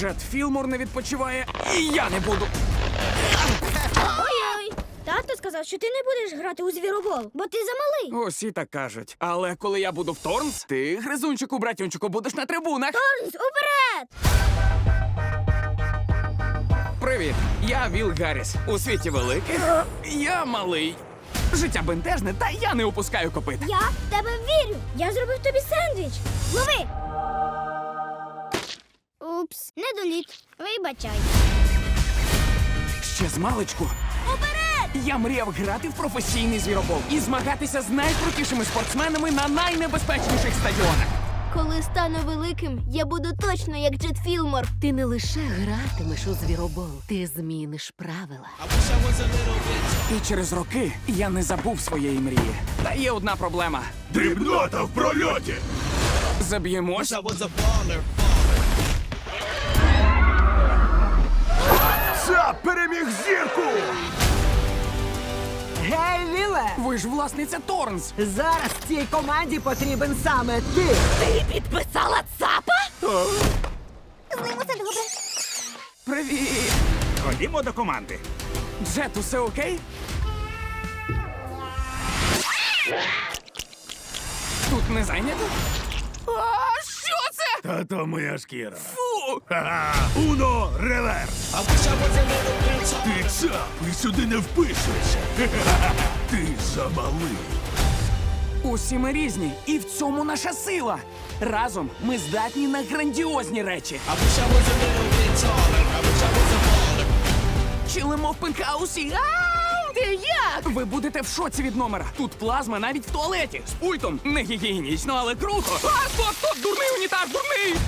Джет Філмор не відпочиває, і я не буду. Ой-ой. Тато сказав, що ти не будеш грати у звіробол, бо ти замалий. Усі так кажуть. Але коли я буду в Торнс, ти, гризунчику, братюнчику, будеш на трибунах. Торнс, уперед! Привіт, я Віл Гарріс. У світі великих. Я малий. Життя бентежне, та я не упускаю копит. Я в тебе вірю. Я зробив тобі сендвіч. Лови! Упс, недоліт. Вибачай. Ще з маличку. Уперед! Я мріяв грати в професійний звіробол і змагатися з найкрутішими спортсменами на найнебезпечніших стадіонах. Коли стану великим, я буду точно як Джет Філмор. Ти не лише гратимеш у звіробол, ти зміниш правила. І через роки я не забув своєї мрії. Та є одна проблема. Дрібнота в прольоті! Заб'ємось. Переміг зірку! Гей, Ліле! Ви ж власниця Торнс. Зараз цій команді потрібен саме ти! Ти підписала ЦАПа? З ним усе добре. Привіт. Ходімо до команди. Джет, усе окей? Тут не зайнято? А, що це? Та то моя шкіра. Фу! Ха-ха! Уно реверс! Ти цап і сюди не впишешся. Ха-ха-ха! Ти замалий. Усі ми різні, і в цьому наша сила. Разом ми здатні на грандіозні речі. Чилимо в пентхаусі. Ау! Де як? Ви будете в шоці від номера. Тут плазма навіть в туалеті. З пультом. Не гігієнічно, але круто. А, стоп, стоп, дурний унітаз, дурний!